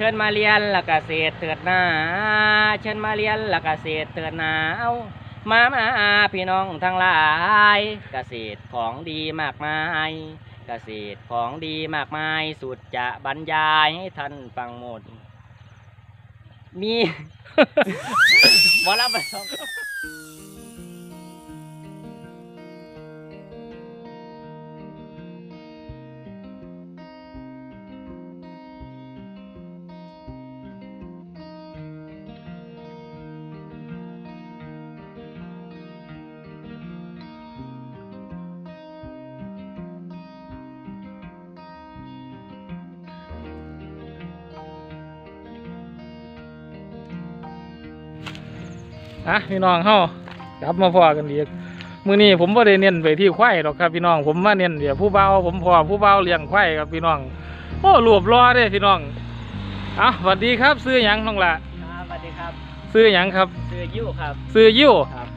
เชิญมาเรียนหลักเกษตรเถิดหนาเชิญมาเรียนหลักเกษตรเถิดหนาเอามามาพี่น้องทั้งหลายเกษตรของดีมากมายเกษตรของดีมากมายสุดจะบรรยายให้ท่านฟังหมด มีบอลำไปสอง อะพี่น้องเฮากลับมาพอกันอีกมื้อนี้ผมบ่ได้เน้นไปที่ควายหรอกครับพี่น้องผมมาเน้นเดี๋ยวผู้เบาผมพอผู้เบาเลี้ยงควายครับพี่น้องโอ้รวบรอเด้พี่น้องอะสวัสดีครับ ซื้อหยังน้องละครับสวัสดีครับซื้อหยังครับชื่อยิ้วครับซื้อยิ้วครับ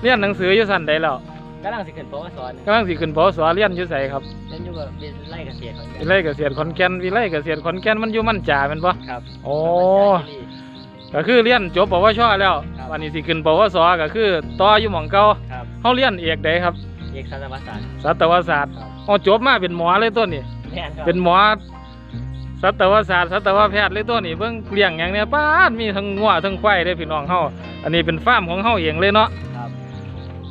เรียนหนังสืออยู่สั้นใดแล้วกำลังสิขึ้นปวสอนกำลังสิขึ้นปวสเรียนอยู่ไสครับเล่นอยู่กับเป็นไล่เกษตรของวิไลเกษตรขอนแก่นวิไลเกษตรขอนแก่นมันอยู่มันจ่าแม่นบ่ครับโอ้ ก็คือเรียนจบปวชแล้วครับ วันนี้สิขึ้นปวสก็คือต่ออยู่หม่องเก่าครับเฮาเรียนเอกใดครับเอกสัตวศาสตร์สัตวศาสตร์ครับอ๋อจบมาเป็นหมอเลยตัวนี้ แม่นครับเป็นหมอสัตวศาสตร์สัตวแพทย์เลยตัวนี้เบิ่งเลี้ยงอย่างเนี้ยป้าดมีทั้งงัวทั้งควายเด้อพี่น้องเฮาอันนี้เป็นฟาร์มของเฮาเองเลยเนาะ ครับ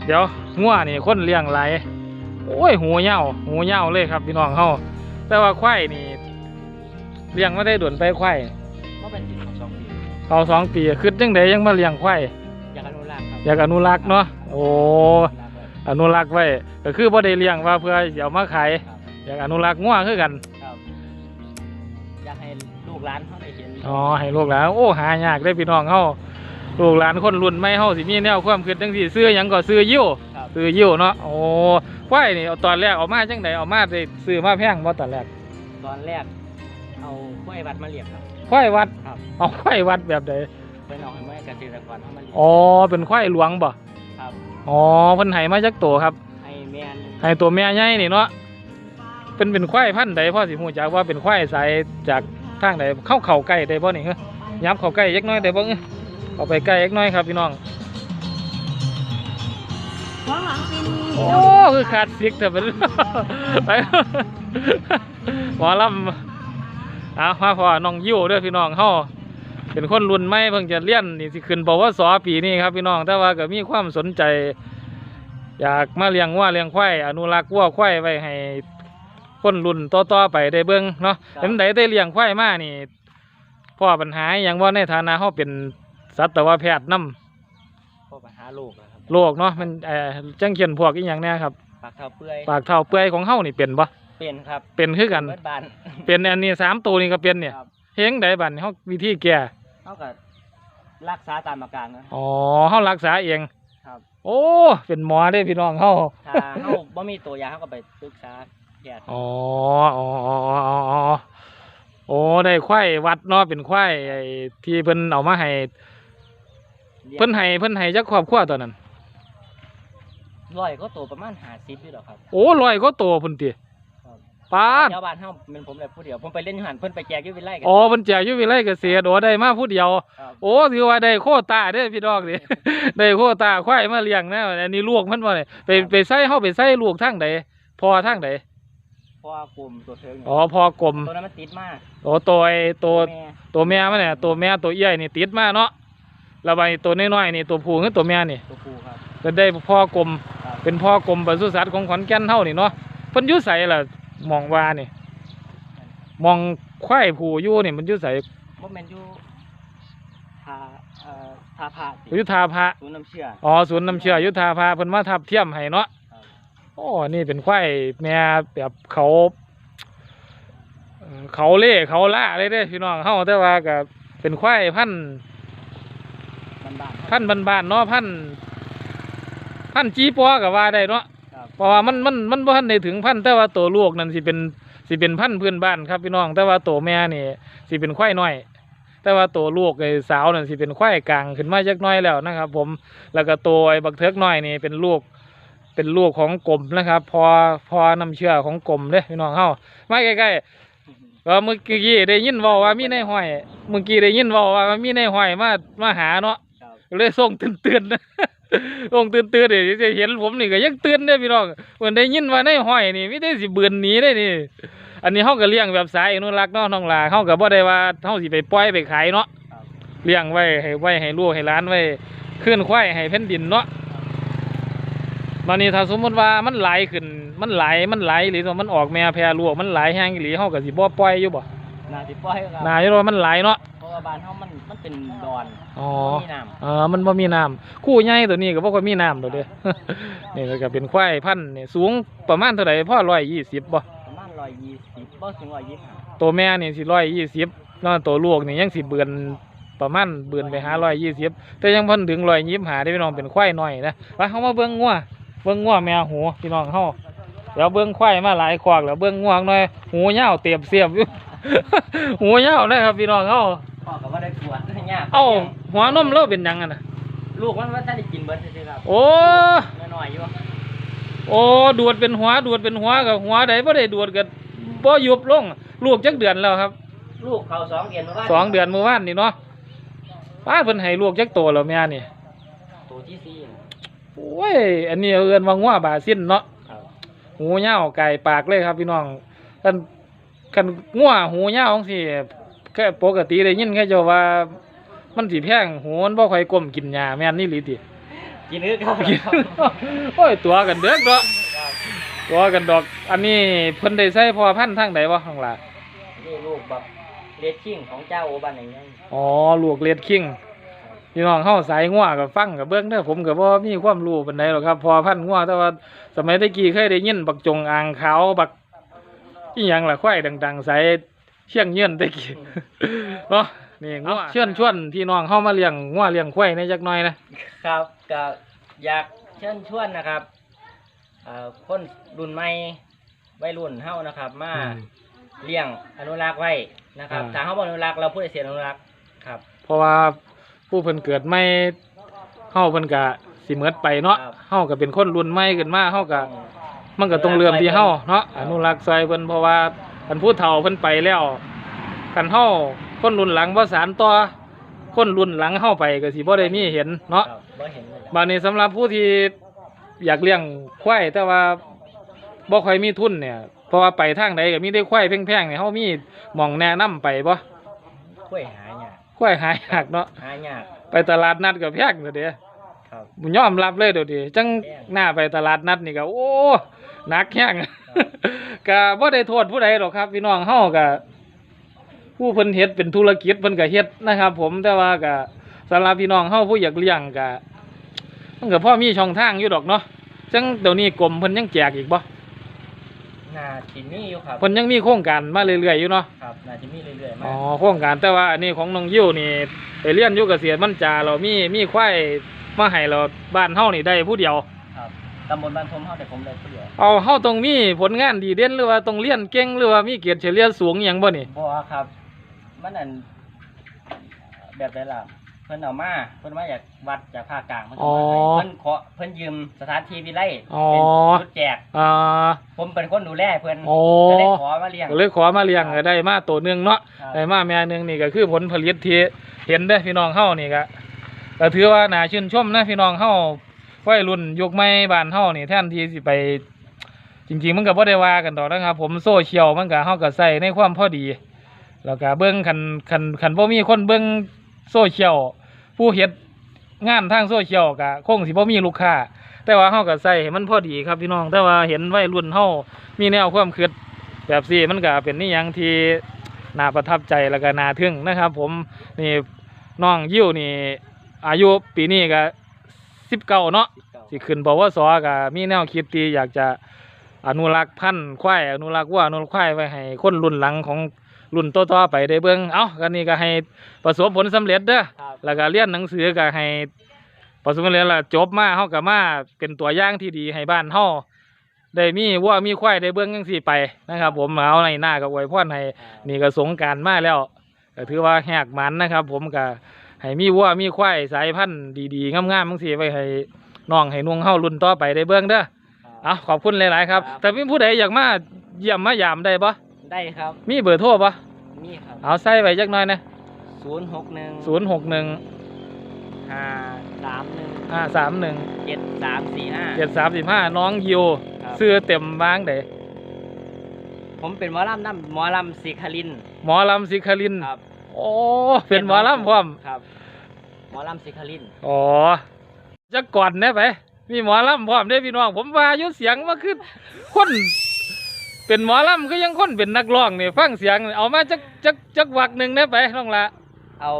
เดี๋ยวงัวนี่คนเลี้ยงหลายโอ้ยหูเหย้าหูเหย้าเลยครับพี่น้องเฮาแต่ว่าควายนี่เลี้ยงมาได้ด่วนไปควาย เขาสองปีคือจังไดยังมาเลี้ยงควายอยากอนุรักษ์ครับอยากอนุรักษ์เนาะโอ้อนุรักษ์ไว้อนุรักษ์ไว้ก็คือบ่ได้เลี้ยงว่าเพื่อสิเอามาขายครับอยากอนุรักษ์งัวคือกันครับอยากให้ลูกหลานเขาได้เห็นอ๋อให้ลูกหลานโอ้หายากได้พี่น้องเฮาลูกหลานคนรุ่นใหม่เฮาสิมีแนวความคิดจังซี่ซื้อหยังก็ซื้อยิ้วครับซื้อยิ้วเนาะโอ้ควายนี่เอาตอนแรกเอามาจังไดเอามาได้ซื้อมาแพงบ่ตอนแรก ตอนแรกเอากล้วยวัดมาเลี้ยงครับ ควายวัดครับ เอาควายวัดแบบใดเป็นเอาให้แม่เกษตรกรเขามาเลี้ยง อ๋อเป็นควายหลวงบ่ครับ อ๋อเพิ่นให้มาจักตัวครับให้แม่นให้ตัวแม่ใหญ่นี่เนาะเป็นเป็นควายพันธุ์ใดพ่อสิฮู้จักว่าเป็นควายสายจากทางใดเข้าเข้าใกล้ได้บ่นี่เฮ้ยยับเข้าใกล้จักหน้อยได้บ่เอ้ยเอาไปใกล้จักหน้อยครับพี่น้องโอ้ คือขาดซิกเถอะเป็น ไปหมอลำ เอามาพอน้องยิ้วเด้วยพี่น้องเฮาเป็นคนรุ่นใหม่เพิ่งจะเรียนนี่สิขึ้นปวสปีนี้ครับพี่น้องแต่ว่าก็มีความสนใจ อยากมาเลี้ยงวัวเลี้ยงควายอนุรักษ์วัวควายไว้ให้คนรุ่นต่อๆไปได้เบิ่งเนาะเห็นไดได้เลี้ยงควายมานี่พ่อปัญหาอหย่างว่าในฐานะเฮาเป็นสัตวแพทย์นำพวกปัญหาลูกนะครับโรคเนาะมันเอ่อจังเขียนพวกอีหยังแน่ครับ ปากเท้าเปื่อยปากเท่าเปื่อยของเฮานี่เป็นบ่ เป็นครับเป็นคือกัน เบิดบานเป็นอันนี้สามตัวนี่ก็เป็นเนี่ยครับเฮงใดบัดนี้เฮาวิธีแก้เท่ากับรักษาตามอาการนะ อ๋อเฮารักษาเองครับ โอ้เป็นหมอเด้พี่น้องเฮาถ้าเขาบ่มีตัวยาเขาก็ไปปรึกษาแพทย์อ๋ออ๋ออ๋ออ๋ออ๋อโอ้ได้ควายวัดเนาะเป็นควายไอ้ที่เพิ่นเอามาให้เพิ่นให้เพิ่นให้จักครอบครัวตอนนั้น ร้อยก็โตประมาณห้าสิบอยู่หรอกครับ โอ้ร้อยก็โตพุ่นติครับ ป้าดชาวบ้านเฮาเป็นผมเลยผู้เดียวผมไปเล่นอยู่หันเพิ่นไปแจกอยู่วิไลกัน อ๋อเพิ่นแจกอยู่วิไลเกษตรโอ้ได้มาผู้เดียว ครับ โอ้ถือว่าได้โควตาเด้อพี่ดอกดิได้โควตาควายมาเลี้ยงนะอันนี้ลูกมันบ่เนี่ยไปไปใส่เฮาไปใส่ลูกทางใดพอทางใดเพราะว่ากลุ่มตัวเทิงเนี่ยอ๋อพอกลมตัวนั้นมันติดมากโอ้ตัวไอ้ตัวแม่ตัวแม่มันเนี่ยตัวแม่ตัวเอี้ยนี่ติดมาเนาะแล้วใบตัวน้อยๆนี่ตัวผู้คือตัวแม่นี่ตัวผู้ครับก็ได้พ่อกลมครับเป็นพ่อกลมปศุสัตว์ของขอนแก่นเฮานี่เนาะเพิ่นอยู่ไสล่ะ มองว่านี่ มองควายผู้อยู่นี่มันอยู่ไสบ่แม่นอยู่ทาเอ่อทาผาอยู่ท่าพระ ศูนย์น้ำเชื่อ อ๋อศูนย์น้ำเชื่ออยุทธาพาเพิ่นมาทับเทียมให้เนาะครับ โอ้ นี่เป็นควายแม่แบบเขาเอ่อเขาเล่เขาล่าเลยเด้พี่น้องเฮาแต่ว่าก็เป็นควายพันธุ์บ้านๆพันธุ์บ้านๆเนาะพันธุ์พันธุ์จีปอก็ว่าได้เนาะครับ เพราะว่ามันมันมันบ่ทันได้ถึงพันธุ์แต่ว่าตัวลูกนั่นสิเป็นสิเป็นพันธุ์พื้นบ้านครับพี่น้อง แต่ว่าตัวแม่นี่สิเป็นควายน้อย แต่ว่าตัวลูกไอ้สาวนั่นสิเป็นควายกลางขึ้นมาจักหน้อยแล้วนะครับ ผมแล้วก็ตัวไอ้บักเทิกน้อยนี่เป็นลูกเป็นลูกของกลมนะครับ พอพอนำเชื่อของกลมเด้พี่น้องเฮามาใกล้ๆไปก็เมื่อกี้ได้ยินเว้าว่ามีในห้อย เมื่อกี้ได้ยินเว้าว่ามีในห้อยมามาหาเนาะครับก็เลยส่งตื่นๆนะ ส่งตื่นๆเดี๋ยวจะเห็นผมนี่ก็ยังตื่นได้อพี่น้องเพิ่นได้ยินว่าในห้อยนี่มีแต่สิเบือนหนีได้นี่ อันนี้เฮาก็เลี้ยงแบบสายอนุรักษ์เนาะน้องหลาเฮาก็บ่ได้ว่าเฮาสิไปปล่อยไปขายเนาะครับเลี้ยงไว้ให้ไว้ให้ลูกให้หลานไว้ขึ้นควายให้แผ่นดินเนาะบัดนี้ถ้าสมมุติว่ามันไหลายขึ้นมันไหลายมันไหลหรือว่ามันออกแม่แพรลูกมันไหลายแห้งอีหลีเฮาก็สิบ่ปล่อยอยู่บ่นาสิปล่อยครับน่าอยู่ว่ามันไหลายเนาะเพราะว่าบ้านเฮามัน มันเป็นดอนอ๋อบ่มีน้ำเออมันบ่มีน้ำคู่ใหญ่ตัวนี้ก็บ่ค่อยมีน้ำตัวเด้นี่ก็เป็นควายพันธุ์นี่สูงประมาณเท่าใดพ่อ120บ่ประมาณ120บ่ถึง125ตัวแม่นี่สิ120เนาะตัวลูกนี่ยังสิเบือนประมาณเบือนไปหา120แต่ยังเพิ่นถึง125ได้พี่น้องเป็นควายน้อยนะไปเฮามาเบิ่งงัวเบิ่งงัวแม่หูพี่น้องเฮาเดี๋ยวเบิ่งควายมาหลายควักแล้วเบิ่งงัวหน่อยหูยาวเตียบเสียบอยู่ หูยาวเลยครับพี่น้องเฮาพ่อก็บ่ได้กวด ยากเอ้าหัวนมเราเป็นหยังอะน่ะลูกมันว่าถ้าได้กินเบิดซื่อๆครับโอ้น้อยๆอยู่โอ้ดวดเป็นหัวดวดเป็นหัวกับหัวใดบ่ได้ดวดกับบ่ยุบลงลูกจักเดือนแล้วครับลูกเขาสองเดือนเมื่อวานสองเดือนเมื่อวานนี่เนาะป้าเพิ่นให้ลูกจักโตแล้วแม่นี่ตัวที่สี่น่ะโอ้ยอันนี้เอิ้นว่างัวบาซินเนาะ ครับหูยาวไก่ปากเลยครับพี่น้องคันคันงัวหูยาวจังซี่ก็ปกติได้ยินแค่เจ้าว่า มันสิแพงหูมันบ่ค่อยก้มกินหญ้าแม่นนี่หลีติกินนึกครับกินโอ้ยตัวกันเด้อเนาะครับตัวกันดอก อันนี้เพิ่นได้ใส่พอพันธุ์ทางใดบ่ข้างล่ะนี่ลูกแบบเลดชิ่งของเจ้าโอบันอย่างเงี้ยอ๋อลูกเลียดคิงพี่น้องเฮาสายงัวกับฟังกับเบิ่งเด้อผมก็บ่มีความรู้ปานใดหรอกครับ พอพันธุ์งัวแต่ว่าสมัยตะกี้เคยได้ยินบักจงอ่างขาวบักอีหยังล่ะควายดังๆใสเชียงเยื่อนตะกี้เนาะ นี่งัวเชิญชวนพี่น้องเฮามาเลี้ยงงัวเลี้ยงควายในจักหน่อยนะครับก็อยากเชิญชวนนะครับเอ่อคนรุ่นใหม่วัยรุ่นเฮานะครับ มาอืม เลี้ยงอนุรักษ์ไว้นะครับอ่า ถ้าเฮาบ่อนุรักษ์เราพูดเสียอนุรักษ์ครับเพราะว่าผู้เพิ่นเกิดใหม่เฮาเพิ่นก็สิเหมือดไปเนาะครับเฮาก็เป็นคนรุ่นใหม่ขึ้นมาเฮาก็มันก็ต้องเริ่มที่เฮาเนาะอนุรักษ์ซอยเพิ่นเพราะว่าคันผู้เฒ่าเพิ่นไปแล้วคันเฮา คนรุ่นหลังบ่สานต่อคนรุ่นหลังเฮาไปก็สิบ่ได้มีเห็นเนาะครับบ่เห็นเลยบัดนี้สำหรับผู้ที่อยากเลี้ยงควายแต่ว่าบ่ค่อยมีทุนเนี่ยเพราะว่าไปทางใดก็มีได้ควายแพงๆเนี่ยเฮามีหม่องแนะนํไปบ่กล้วยหายากควายหายากเนาะหายากไปตลาดนัดก็แพงเด้อเด้ ครับบุญยอมรับเลยเดี๋ยวดิจังหน้าไปตลาดนัดนี่ก็โอ้หนักแข้ง ก็บ่ได้โทษผู้ใดหรอกครับพี่น้องเฮาก็ ผู้เพิ่นเฮ็ดเป็นธุรกิจเพิ่นก็เฮ็ดนะครับ ผมแต่ว่าก็สำหรับพี่น้องเฮาผู้อยากเลี้ยงก็มันก็พอมีช่องทางอยู่ดอกเนาะจังเดี๋ยวนี้กรมเพิ่นยังแจกอีกบ่น่าสิมีอยู่ครับเพิ่นยังมีโครงการมาเรื่อยๆอยู่เนาะครับน่าจะมีเรื่อยๆมาอ๋อโครงการแต่ว่าอันนี้ของน้องยิ้วนี่ไปเรียนอยู่เกษตรมันจาเรามีมีควายมาให้เราบ้านเฮานี่ได้ผู้เดียวครับตำบลบ้านทมเฮาแต่ผมได้ผู้เดียวเอาเฮาต้องมีผลงานดีเด่นหรือว่าต้องเรียนเก่งหรือว่ามีเกียรติเฉลี่ยสูงอหย่างบ่นี่บ่ครับ มันอันแบบไรล่ะเพิ่นเอามาเพิ่นมาจากวัดจากภาคกลางเพิ่นเอามาให้เพิ่นขอเพิ่นยืมสถานที่วิไลอ๋อ เป็นชุดแจก อ่า ผมเป็นคนดูแลเพิ่นโอ้ ก็เลยขอมาเลี้ยง ก็เลยขอมาเลี้ยงก็ได้มาตัวหนึงเนาะครับ ได้มาแม่หนึงนี่ก็คือผลผลิตที่เห็นเด้อพี่น้องเฮานี่ก็ก็ถือว่าน่าชื่นชมนะพี่น้องเฮาวัยรุ่นยุคใหม่บ้านเฮานี่แทนที่สิไป จริงๆมันก็บ่ได้ว่ากันดอกนะครับ ผมโซเชียลมันก็เฮาก็ใส่ในความพอดี แล้วก็เบิ่งคันคันคันบ่มีคนเบิ่งโซเชียลผู้เฮ็ดงานทางโซเชียลก็คงสิบ่มีลูกค้าแต่ว่าเฮาก็ใส่ให้มันพอดีครับพี่น้อง แต่ว่าเห็นวัยรุ่นเฮามีแนวความคิดแบบนี้มันก็เป็นนี่ยังที่น่าประทับใจแล้วก็น่าทึ่งนะครับ ผมนี่น้องยิ้วนี่ อายุปีนี้ก็19เนาะสิขึ้นปวสก็มีแนวคิดที่อยากจะอนุรักษ์พันธุ์ควายอนุรักษ์วัวอนุรักษ์ควายไว้ให้คนรุ่นหลังของ รุ่นต่อๆไปได้เบิ่งเอ้ากันนี้ก็ให้ประสบผลสำเร็จเด้อครับ แล้วก็เรียนหนังสือก็ให้ประสบผลสำเร็จแล้วจบมาเฮาก็มาเป็นตัวอย่างที่ดีให้บ้านเฮาได้มีวัวมีควายได้เบิ่งจังซี่ไปนะครับ ผมเอาในหน้าก็อวยพรให้ นี่ก็สงกรารมาแล้วก็ถือว่าแหกหมันนะครับ ผมก็ให้มีวัวมีควายสายพันธุ์ดีๆงามๆบางสีไว้ให้น้องให้นุ่งเฮารุ่นต่อไปได้เบิ่งเด้อเอาขอบคุณหลายๆครับ ครับ แต่มีผู้ใดอยากมาเยี่ยมมายามได้ปะ ได้ครับ มีเบอร์โทรปะมีครับเอาใส่ไว้จักหน่อยนะศูนย์หกหนึ่งศูนย์หกหนึ่งห้าสามหนึ่งห้าสามหนึ่งเจ็ดสามสี่ห้าเจ็ดสามสิบห้าน้องยิวครับซื้อเต็มบ้างเด้ผมเป็นหมอลำน้ำหมอลำสิคลินหมอลำสิคลินครับโอ้เป็นหมอลำพร้อมครับหมอลำสิคลินอ๋อจะก่อนได้ไปมีหมอลำพร้อมได้อพี่น้องผมว่าอยู่เสียงมาคือคน เป็นหมอลำก็ยังคนเป็นนักร้องนี่ฟังเสียงเอามาจักจักจักวักหนึ่งได้ไปน้องละเอา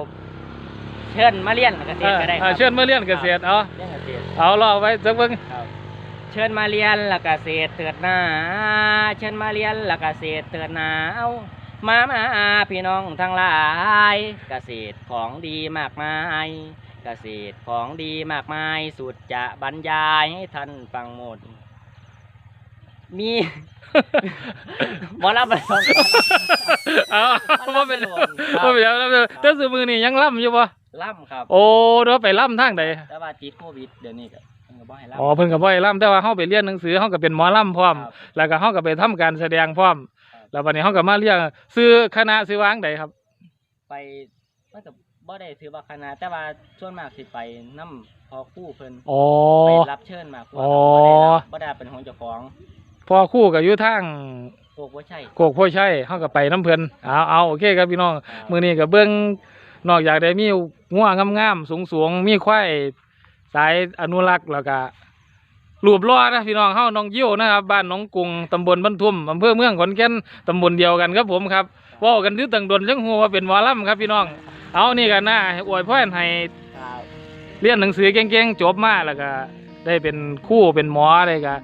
เชิญมาเรียนเกษตรก็ได้คเอรัอเชิญมาเรียนเกษตรเอาเรียนเกษตรเอารอไว้จักเบิ่งครับ เชิญมาเรียนละเกษตรเถิดหน้าเชิญมาเรียนละเกษตรเถิดหนาเอามามาพี่น้องทั้งหลาย เกษตรของดีมากมาย เกษตรของดีมากมาย สุดจะบรรยายให้ท่านฟังหมด มี หมอลำไปสองคน เอามันว่าล่ำเป็นไปโหลดครับว่าเป็นแล้วแต่สมือนี่ยังล่ำอยู่ปะล่ำครับ โอ้เดี๋ยวไปล่ำทางใดแต่ว่าติดโควิดเดี๋ยวนี้ก็เพิ่นก็บ่ให้ล่ำอ๋อเพิ่นก็บ่ให้ล่ำแต่ว่าเฮาไปเรียนหนังสือเฮาก็เป็นหมอล่ำพร้อม ครับแล้วก็เฮาก็ไปทำการแสดงพร้อมครับแล้วบัดนี้เฮาก็มาเรียนซื้อคณะซื้อวางใดครับ ไปมันก็บ่ได้ถือว่าคณะแต่ว่าส่วนมากสิไปนํพอคู่เพิ่นอ๋อ ไปรับเชิญมากกว่าอ๋อ บ่ได้รับบ่ได้เป็นของเจ้าของ พอคู่ก็อยู่ทางพวกบ่ใช่โคกโพชัยเฮาก็ไปน้ำเพิ่นเอาเอาโอเคครับพี่น้องครับมื้อนี้ก็เบิ่งนอกจากได้มีงัวงามๆสูงๆมีควายสายอนุรักษ์แล้วก็รูปล้อนะพี่น้องเฮาน้องยิ้วนะครับบ้านหน้องกรุงตำบลบ้านทุ่มอำเภอเมืองขอนแก่นตำบลเดียวกันครับผมครับเว้ากันอยู่ตังดนจังฮู้ว่าเป็นหมอลำครับพี่น้อง เอานี่กันนะอวยพรให้ครับเรียนหนังสือเก่งๆจบมาแล้วก็ได้เป็นครู่เป็นหมอได้ก็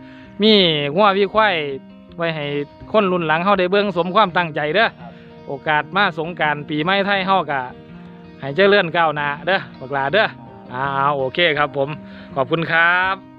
มีงัววิควายไว้ให้คนรุ่นหลังเฮาได้เบิ่งสมความตั้งใจเด้อครับโอกาสมาสงกรารปีใหม่ไทยเฮาก็ให้เจริญก้าวหน้าเด้อบักหลาเด้ออ่าโอเคครับผมขอบคุณครับ